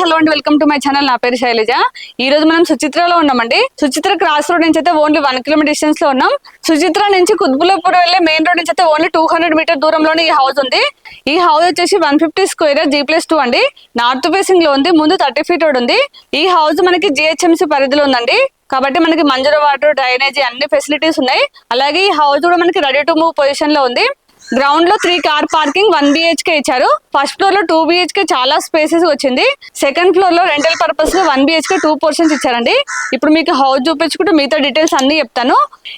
Hello అండి welcome to my channel. నా పేరు శైలజ. ఈ రోజు మనం సుచిత్రలో ఉన్నామండి. సుచిత్ర క్రాస్ రోడ్ నుంచి అయితే ఓన్లీ వన్ కిలోమీటర్ డిస్టెన్స్లో ఉన్నాం. సుచిత్ర నుంచి కుత్బులాపూర్ వెళ్ళే మెయిన్ రోడ్ నుంచి అయితే ఓన్లీ టూ హండ్రెడ్ మీటర్ దూరంలోనే ఈ హౌస్ ఉంది. ఈ హౌస్ వచ్చేసి one fifty square G plus two అండి. నార్త్ ఫేసింగ్లో ఉంది ముందు థర్టీ ఫీట్ రోడ్ ఉంది. ఈ హౌస్ మనకి జిహెచ్ఎంసీ పరిధిలో ఉందండి. కాబట్టి మనకి మంజూరు వాటర్ డ్రైనేజీ అన్ని ఫెసిలిటీస్ ఉన్నాయి. అలాగే ఈ హౌస్ కూడా మనకి రెడీ టు మూవ్ పొజిషన్లో ఉంది. గ్రౌండ్లో three car parking one BHK ఇచ్చారు. ఫస్ట్ ఫ్లోర్లో టూ బిహెచ్కే చాలా స్పేసెస్ వచ్చింది. సెకండ్ ఫ్లోర్లో రెంటల్ పర్పస్లో వన్ బిహెచ్కే టూ పోర్షన్స్ ఇచ్చారండి. ఇప్పుడు మీకు హౌస్ చూపించుకుంటూ మిగతా డీటెయిల్స్ అన్ని చెప్తాను.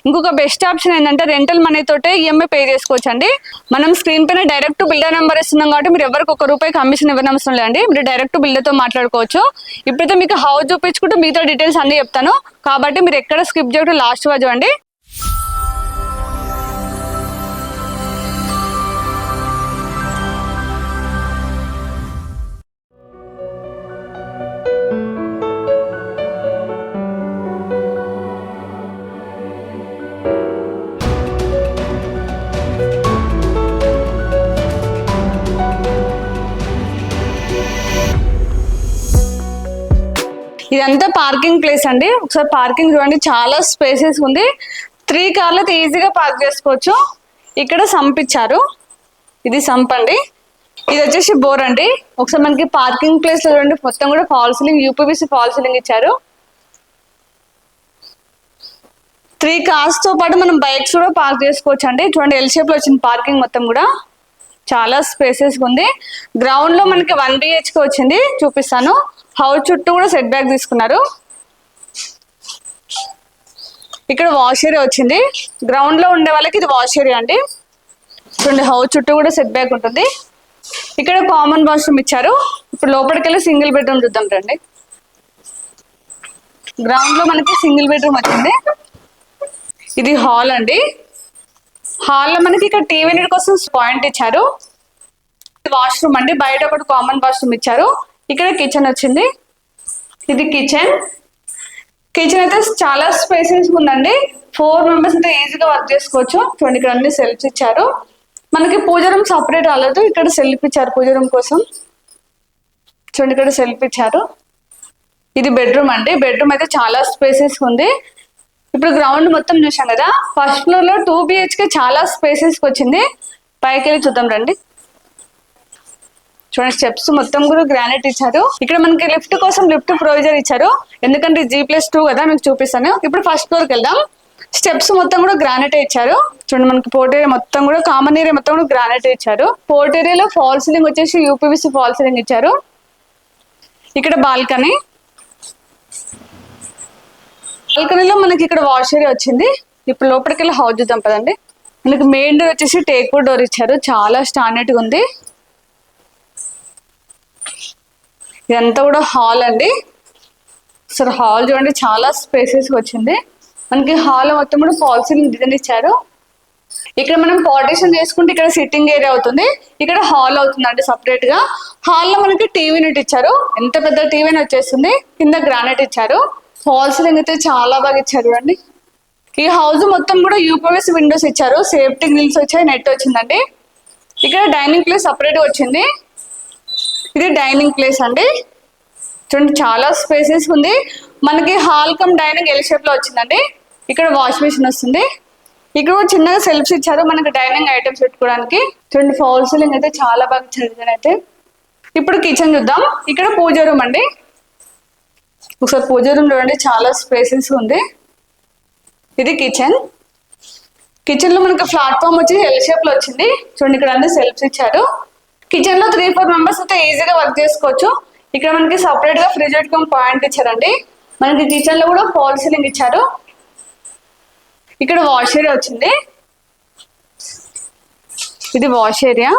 ఇంకొక బెస్ట్ ఆప్షన్ ఏంటంటే రెంటల్ మనీ తోటే ఈఎంఐ పే చేసుకోవచ్చు అండి మనం స్క్రీన్ పైన డైరెక్ట్ బిల్డర్ నెంబర్ ఇస్తున్నాం కాబట్టి మీరు ఎవరికి ఒక రూపాయి కమిషన్ ఇవ్వని అవసరం లేదండి. మీరు డైరెక్ట్ బిల్డర్తో మాట్లాడుకోవచ్చు. ఇప్పుడైతే మీకు హౌస్ చూపించుకుంటూ మిగతా డీటెయిల్స్ అన్ని చెప్తాను. కాబట్టి మీరు ఎక్కడ స్కిప్ చేయడం లాస్ట్ వరకు చూడండి ఇదంతా పార్కింగ్ ప్లేస్ అండి. ఒకసారి పార్కింగ్ చూడండి. చాలా స్పేసెస్ ఉంది. త్రీ కార్లు అయితే ఈజీగా పార్క్ చేసుకోవచ్చు. ఇక్కడ సంపించారు ఇది సంపండి. ఇది వచ్చేసి బోర్ అండి. ఒకసారి మనకి పార్కింగ్ ప్లేస్లో చూడండి. మొత్తం కూడా fall ceiling UPVC fall ceiling ఇచ్చారు. త్రీ కార్స్తో పాటు మనం బైక్స్ కూడా పార్క్ చేసుకోవచ్చు అండి చూడండి ఎల్ షేప్లో వచ్చింది పార్కింగ్ మొత్తం కూడా. చాలా స్పేసెస్ ఉంది. గ్రౌండ్లో మనకి వన్ బిహెచ్కే వచ్చింది. చూపిస్తాను. హౌస్ చుట్టూ కూడా సెట్ బ్యాక్ తీసుకున్నారు. ఇక్కడ వాష్ ఏరియా వచ్చింది. గ్రౌండ్లో ఉండే వాళ్ళకి ఇది వాష్ ఏరియా అండి. చూడండి హౌస్ చుట్టూ కూడా సెట్ బ్యాక్ ఉంటుంది. ఇక్కడ కామన్ వాష్రూమ్ ఇచ్చారు. ఇప్పుడు లోపలికి వెళ్ళి సింగిల్ బెడ్రూమ్ చూద్దాం రండి. గ్రౌండ్లో మనకి సింగిల్ బెడ్రూమ్ వచ్చింది. ఇది హాల్ అండి. హాల్లో మనకి ఇక్కడ టీవీ నీడ్ కోసం పాయింట్ ఇచ్చారు. వాష్రూమ్ అండి. బయట ఒకటి కామన్ వాష్రూమ్ ఇచ్చారు. ఇక్కడ కిచెన్ వచ్చింది. ఇది కిచెన్ కిచెన్ అయితే చాలా స్పేసెస్ ఉందండి. ఫోర్ మెంబర్స్ అయితే ఈజీగా వర్క్ చేసుకోవచ్చు. చూడండి ఇక్కడ అన్ని సెల్ఫ్స్ ఇచ్చారు. మనకి పూజ రూమ్ సపరేట్ రాలేదు. ఇక్కడ సెల్ఫ్ ఇచ్చారు పూజ రూమ్ కోసం. చూడండి ఇక్కడ సెల్ఫ్ ఇచ్చారు. ఇది బెడ్రూమ్ అండి. బెడ్రూమ్ అయితే చాలా స్పేసెస్ ఉంది. ఇప్పుడు గ్రౌండ్ మొత్తం చూసాం కదా. ఫస్ట్ ఫ్లోర్లో టూ బిహెచ్కే చాలా స్పేసెస్ వచ్చింది. పైకి వెళ్ళి చూద్దాం రండి. చూడండి స్టెప్స్ మొత్తం కూడా గ్రానైట్ ఇచ్చారు. ఇక్కడ మనకి లిఫ్ట్ కోసం లిఫ్ట్ ప్రొవిజన్ ఇచ్చారు. ఎందుకంటే జీ ప్లస్ టూ కదా మీకు చూపిస్తాను. ఇప్పుడు ఫస్ట్ ఫ్లోర్కి వెళ్దాం. స్టెప్స్ మొత్తం కూడా గ్రానైట్ ఇచ్చారు. చూడండి మనకి పోర్ట్ ఏరియా మొత్తం కూడా కామన్ ఏరియా మొత్తం కూడా గ్రానైట్ ఇచ్చారు. పోర్ట్ ఏరియాలో ఫాల్ సీలింగ్ వచ్చేసి యూపీవీసీ ఫాల్ సీలింగ్ ఇచ్చారు. ఇక్కడ బాల్కనీ బాల్కనీలో మనకి ఇక్కడ వాష్ ఏరియా వచ్చింది. ఇప్పుడు లోపలికి వెళ్ళి హౌస్ చూద్దాం పదండి. మనకి మెయిన్ డోర్ వచ్చేసి టేక్ డోర్ ఇచ్చారు. చాలా స్టాండర్డ్గా ఉంది. ఇదంతా కూడా హాల్ అండి. సార్ హాల్ చూడండి చాలా స్పేసెస్ వచ్చింది. మనకి హాల్ మొత్తం కూడా ఫాల్ సీలింగ్ డిజైన్ ఇచ్చారు. ఇక్కడ మనం పార్టీషన్ చేసుకుంటే ఇక్కడ సిట్టింగ్ ఏరియా అవుతుంది. ఇక్కడ హాల్ అవుతుంది అండి సపరేట్గా. హాల్లో మనకి టీవీ యూనిట్ ఇచ్చారు. ఎంత పెద్ద టీవీ వచ్చేస్తుంది? కింద గ్రానైట్ ఇచ్చారు. ఫాల్ సీలింగ్ అయితే చాలా బాగా ఇచ్చారు చూడండి. ఈ హౌస్ మొత్తం కూడా యూపీఎస్ విండోస్ ఇచ్చారు. సేఫ్టీ గ్రిల్స్ వచ్చాయి నెట్ వచ్చిందండి. ఇక్కడ డైనింగ్ ప్లేస్ సపరేట్ వచ్చింది. ఇది డైనింగ్ ప్లేస్ అండి. చూడండి చాలా స్పేసెస్ ఉంది. మనకి హాల్ కమ్ డైనింగ్ ఎల్ షేప్లో వచ్చిందండి. ఇక్కడ వాష్ మిషన్ వస్తుంది. ఇక్కడ చిన్నగా సెల్ఫ్స్ ఇచ్చారు మనకి డైనింగ్ ఐటమ్స్ పెట్టుకోవడానికి. చూడండి ఫాల్ సీలింగ్ అయితే చాలా బాగా ఇచ్చారు అయితే. ఇప్పుడు కిచెన్ చూద్దాం. ఇక్కడ పూజ రూమ్ అండి. ఒకసారి పూజ రూమ్ చూడండి చాలా స్పేసెస్ ఉంది. ఇది కిచెన్. కిచెన్లో మనకి ప్లాట్ఫామ్ వచ్చి ఎల్ షేప్లో వచ్చింది. చూడండి ఇక్కడ అన్ని సెల్ఫ్స్ ఇచ్చారు. కిచెన్లో త్రీ ఫోర్ మెంబర్స్ అయితే ఈజీగా వర్క్ చేసుకోవచ్చు. ఇక్కడ మనకి సపరేట్గా ఫ్రిడ్జ్ పెట్టుకుని పాయింట్ ఇచ్చారండి. మనకి కిచెన్లో కూడా ఫాల్ సీలింగ్ ఇచ్చారు. ఇక్కడ వాష్ ఏరియా వచ్చింది. ఇది వాష్ ఏరియా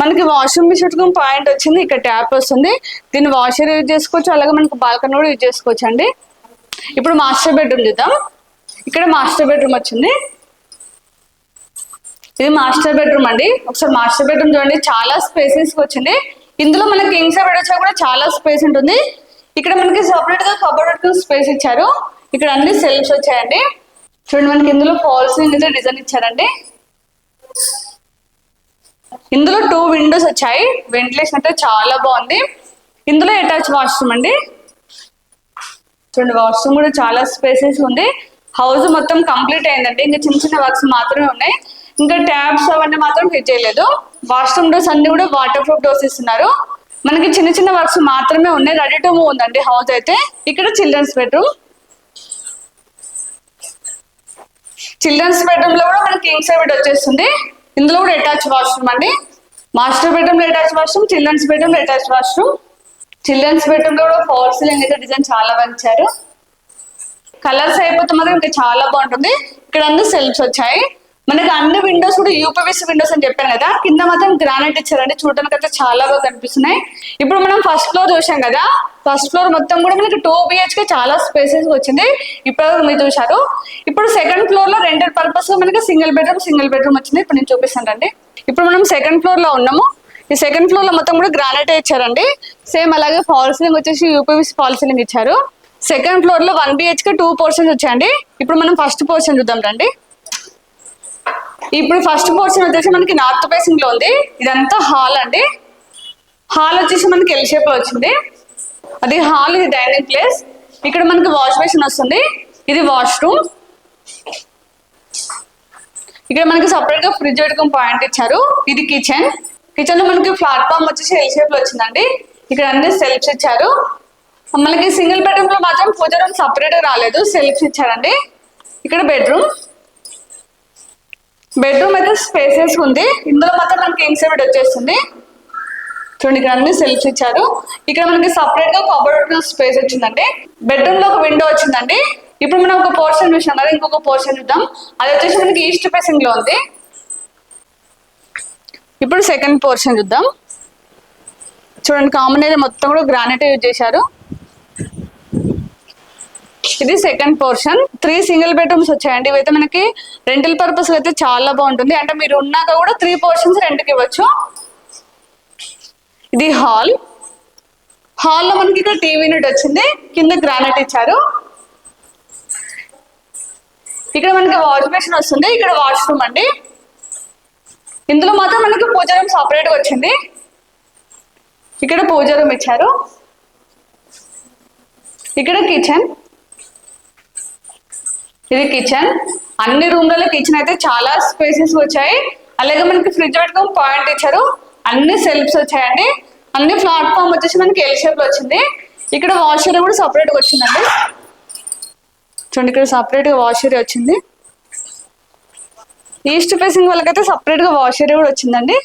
మనకి వాషింగ్ పెట్టుకుని పాయింట్ వచ్చింది. ఇక్కడ ట్యాప్ వస్తుంది. దీన్ని వాష్ ఏరియా యూజ్ చేసుకోవచ్చు. అలాగే మనకి బాల్కనీ కూడా యూజ్ చేసుకోవచ్చు అండి ఇప్పుడు మాస్టర్ బెడ్రూమ్ చూద్దాం. ఇక్కడ మాస్టర్ బెడ్రూమ్ వచ్చింది. ఇది మాస్టర్ బెడ్రూమ్ అండి. ఒకసారి మాస్టర్ బెడ్రూమ్ చూడండి. చాలా స్పేసెస్ వచ్చింది. ఇందులో మనకి కింగ్ సైడ్ బెడ్ వచ్చా కూడా చాలా స్పేస్ ఉంటుంది. ఇక్కడ మనకి సపరేట్గా కబోర్డ్ స్పేస్ ఇచ్చారు. ఇక్కడ అన్ని సెల్ఫ్స్ వచ్చాయండి. చూడండి మనకి ఇందులో ఫాల్స్ అయితే డిజైన్ ఇచ్చారండి. ఇందులో టూ విండోస్ వచ్చాయి. వెంటిలేషన్ అయితే చాలా బాగుంది. ఇందులో అటాచ్ వాష్రూమ్ అండి. చూడండి వాష్రూమ్ కూడా చాలా స్పేసెస్ ఉంది. హౌస్ మొత్తం కంప్లీట్ అయిందండి. ఇంకా చిన్న చిన్న వర్క్స్ మాత్రమే ఉన్నాయి. ఇంకా ట్యాబ్స్ అవన్నీ మాత్రం ఫిట్ చేయలేదు. వాష్రూమ్ డోర్స్ అన్ని కూడా వాటర్ ప్రూఫ్ డోర్స్ ఇస్తున్నారు. మనకి చిన్న చిన్న వర్క్స్ మాత్రమే ఉన్నాయి. రెడీ టు మూవ్ ఉందండి హౌస్ అయితే. ఇక్కడ చిల్డ్రన్స్ బెడ్రూమ్. చిల్డ్రన్స్ బెడ్రూమ్లో కూడా మనకి కింగ్ సైడ్ వచ్చేస్తుంది. ఇందులో కూడా అటాచ్ వాష్రూమ్ అండి. మాస్టర్ బెడ్రూమ్లో అటాచ్ వాష్రూమ్ చిల్డ్రన్స్ బెడ్రూమ్లో అటాచ్ వాష్రూమ్. చిల్డ్రన్స్ బెడ్రూమ్లో కూడా ఫోర్ సీలింగ్ అయితే డిజైన్ చాలా బాగా కలర్స్ అయిపోతే మాత్రం ఇంకా చాలా బాగుంటుంది. ఇక్కడ అన్ని సెల్ఫ్స్ వచ్చాయి. మనకి అన్ని విండోస్ కూడా యూపీవీసీ విండోస్ అని చెప్పాను కదా కింద మాత్రం గ్రానైట్ ఇచ్చారండి. చూడడానికి అయితే చాలా బాగా కనిపిస్తున్నాయి. ఇప్పుడు మనం ఫస్ట్ ఫ్లోర్ చూసాం కదా ఫస్ట్ ఫ్లోర్ మొత్తం కూడా మనకి టూ బిహెచ్కే చాలా స్పేసెస్ వచ్చింది. ఇప్పుడు మీరు చూశారు. ఇప్పుడు సెకండ్ ఫ్లోర్లో రెంటెడ్ పర్పస్ మనకి సింగిల్ బెడ్రూమ్ సింగిల్ బెడ్రూమ్ వచ్చింది. ఇప్పుడు నేను చూపిస్తానండి ఇప్పుడు మనం సెకండ్ ఫ్లోర్లో ఉన్నాము. ఈ సెకండ్ ఫ్లోర్లో మొత్తం కూడా గ్రానైట్ ఇచ్చారండి. సేమ్ అలాగే ఫాల్ సీలింగ్ వచ్చేసి యూపీవీసీ ఫాల్ సీలింగ్ ఇచ్చారు. సెకండ్ ఫ్లోర్లో వన్ బిహెచ్కే టూ పోర్షన్స్ వచ్చాయండి. ఇప్పుడు మనం ఫస్ట్ పోర్షన్ చూద్దాం రండి. ఇప్పుడు ఫస్ట్ పోర్షన్ వచ్చేసి మనకి నార్త్ ఫేసింగ్లో ఉంది. ఇదంతా హాల్ అండి. హాల్ వచ్చేసి మనకి ఎల్ షేప్లో వచ్చింది. అది హాల్ ఇది డైనింగ్ ప్లేస్ ఇక్కడ మనకి వాష్ బేసిన్ వస్తుంది. ఇది వాష్రూమ్ ఇక్కడ మనకి సపరేట్గా ఫ్రిడ్జ్ పెట్టుకుని పాయింట్ ఇచ్చారు. ఇది కిచెన్ కిచెన్లో మనకి ప్లాట్ఫామ్ వచ్చేసి ఎల్ షేప్లో వచ్చిందండి. ఇక్కడ అన్ని సెల్ఫ్స్ ఇచ్చారు. మనకి సింగిల్ బెడ్రూమ్లో మాత్రం పూజ రూమ్ సపరేట్గా రాలేదు. సెల్ఫ్స్ ఇచ్చారండి. ఇక్కడ బెడ్రూమ్ బెడ్రూమ్ అయితే స్పేసెస్ ఉంది. ఇందులో మాత్రం మనకి కింగ్ బెడ్ వచ్చేస్తుంది? చూడండి ఇక్కడ అన్ని సెల్ఫ్ ఇచ్చారు. ఇక్కడ మనకి సపరేట్గా కబోర్డ్ స్పేస్ వచ్చిందండి. బెడ్రూమ్లో ఒక విండో వచ్చిందండి. ఇప్పుడు మనం ఒక పోర్షన్ చూసాం కదా ఇంకొక పోర్షన్ చూద్దాం. అది వచ్చేసి మనకి ఈస్ట్ ఫేసింగ్లో ఉంది. ఇప్పుడు సెకండ్ పోర్షన్ చూద్దాం. చూడండి కామన్ ఏరియా మొత్తం కూడా గ్రానైట్ యూజ్ చేశారు. ఇది second portion. Three single bedrooms వచ్చాయండి. ఇవైతే మనకి రెంటల్ పర్పస్ అయితే చాలా బాగుంటుంది. అంటే మీరు ఉన్నాక కూడా త్రీ పోర్షన్స్ రెంట్కి ఇవ్వచ్చు. ఇది హాల్. హాల్లో మనకి ఇక్కడ టీవీ యూనిట్ వచ్చింది. కింద గ్రానైట్ ఇచ్చారు. ఇక్కడ మనకి వాష్ బేసిన్ వస్తుంది. ఇక్కడ వాష్రూమ్ అండి. ఇందులో మాత్రం మనకి పూజ రూమ్ సపరేట్గా వచ్చింది. ఇక్కడ పూజ రూమ్ ఇచ్చారు. ఇక్కడ కిచెన్. ఇది కిచెన్ అన్ని రూమ్లలో కిచెన్ అయితే చాలా స్పేసెస్ వచ్చాయి. అలాగే మనకి ఫ్రిడ్జ్ పెట్టుకొని పాయింట్ ఇచ్చారు. అన్ని సెల్ఫ్స్ వచ్చాయండి. అన్ని ప్లాట్ఫామ్ వచ్చేసి మనకి ఎల్ షేప్లో వచ్చింది. ఇక్కడ వాష్ ఏరియా కూడా సపరేట్గా వచ్చిందండి. చూడండి ఇక్కడ సపరేట్గా వాష్ ఏరియా వచ్చింది. ఈస్ట్ ఫేసింగ్ వాళ్ళకైతే సపరేట్గా వాష్ ఏరియా కూడా వచ్చిందండి.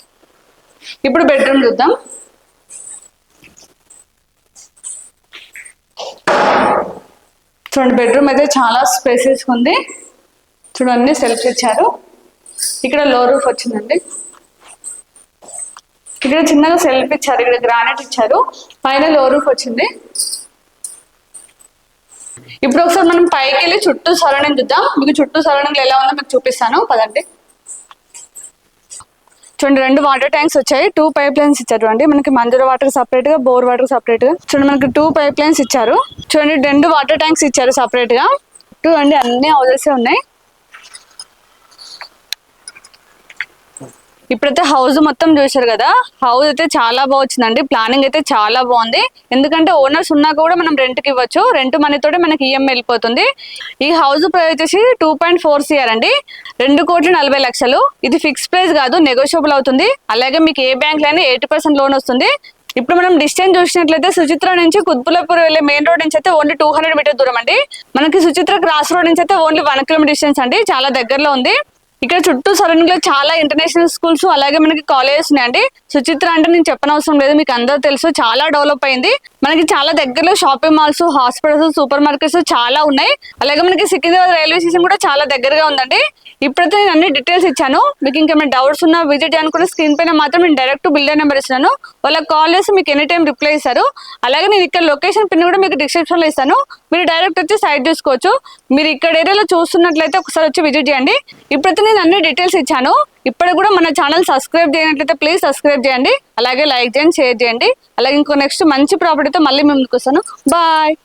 ఇప్పుడు బెడ్రూమ్ చూద్దాం. చూడండి బెడ్రూమ్ అయితే చాలా స్పేసెస్ ఉంది. చూడండి సెల్ఫ్ ఇచ్చారు ఇక్కడ లో రూఫ్ వచ్చిందండి. ఇక్కడ చిన్నగా సెల్ఫ్ ఇచ్చారు ఇక్కడ గ్రానైట్ ఇచ్చారు. పైన లో రూఫ్ వచ్చింది. ఇప్పుడు ఒకసారి మనం పైకి వెళ్ళి చుట్టూ సరౌండింగ్ చూద్దాం. మీకు చుట్టూ సరౌండింగ్ ఎలా ఉందో మీకు చూపిస్తాను. పదండి. చూడండి రెండు వాటర్ ట్యాంక్స్ వచ్చాయి. టూ పైప్ లైన్స్ ఇచ్చారు చూడండి. మనకి మంజూర వాటర్ సపరేట్గా బోర్ వాటర్ సపరేట్గా. చూడండి మనకి టూ పైప్ లైన్స్ ఇచ్చారు. చూడండి రెండు వాటర్ ట్యాంక్స్ ఇచ్చారు సపరేట్గా. టూ అండి అన్ని హౌసెస్ ఉన్నాయి. ఇప్పుడైతే హౌస్ మొత్తం చూశారు కదా హౌస్ అయితే చాలా బాగా వచ్చిందండి. ప్లానింగ్ అయితే చాలా బాగుంది. ఎందుకంటే ఓనర్స్ ఉన్నా కూడా మనం రెంట్కి ఇవ్వచ్చు. రెంట్ మనీతోటే మనకి ఈఎంఐ వెళ్ళిపోతుంది. ఈ హౌస్ ప్రైస్ వచ్చేసి టూ పాయింట్ ఫోర్ సిఆర్ అండి. రెండు కోట్ల నలభై లక్షలు. ఇది ఫిక్స్ ప్రైస్ కాదు నెగోషియబుల్ అవుతుంది. అలాగే మీకు ఏ బ్యాంక్ లైనా ఎయిటీ పర్సెంట్ లోన్ వస్తుంది. ఇప్పుడు మనం డిస్టెన్స్ చూసినట్లయితే సుచిత్ర నుంచి కుత్బులాపూర్ వెళ్ళే మెయిన్ రోడ్ నుంచి అయితే ఓన్లీ టూ హండ్రెడ్ మీటర్ దూరం అండి. మనకి సుచిత్ర క్రాస్ రోడ్ నుంచి అయితే ఓన్లీ వన్ కిలోమీటర్ డిస్టెన్స్ అండి. చాలా దగ్గరలో ఉంది. ఇక్కడ చుట్టూ సరౌండింగ్లో చాలా ఇంటర్నేషనల్ స్కూల్స్ అలాగే మనకి కాలేజెస్ ఉన్నాయండి సుచిత్ర అంటే నేను చెప్పనవసరం లేదు మీకు అందరూ తెలుసు చాలా డెవలప్ అయింది. మనకి చాలా దగ్గరలో shopping malls hospitals super markets చాలా ఉన్నాయి. అలాగే మనకి సికింద్రాబాద్ రైల్వే స్టేషన్ కూడా చాలా దగ్గరగా ఉందండి. ఇప్పుడైతే నేను అన్ని డీటెయిల్స్ ఇచ్చాను. మీకు ఇంకేమైనా డౌట్స్ ఉన్నా విజిట్ అనుకున్న స్క్రీన్ పైన మాత్రం నేను డైరెక్ట్ బిల్డర్ నెంబర్ ఇస్తున్నాను. వాళ్ళకి కాల్ చేసి మీకు ఎనీ టైం రిప్లై ఇస్తారు. అలాగే నేను ఇక్కడ లొకేషన్ పిన్ కూడా మీకు డిస్క్రిప్షన్లో ఇస్తాను. మీరు డైరెక్ట్ వచ్చి సైట్ చూసుకోవచ్చు. మీరు ఇక్కడ ఏరియాలో చూస్తున్నట్లయితే ఒకసారి వచ్చి విజిట్ చేయండి. ఇప్పుడైతే నేను అన్ని డీటెయిల్స్ ఇచ్చాను. ఇప్పటికి కూడా మన ఛానల్ సబ్స్క్రైబ్ చేయనట్లయితే ప్లీజ్ సబ్స్క్రైబ్ చేయండి. అలాగే లైక్ చేయండి షేర్ చేయండి. అలాగే ఇంకో నెక్స్ట్ మంచి ప్రాపర్టీతో మళ్ళీ మేము ముందుకు వస్తాను. బాయ్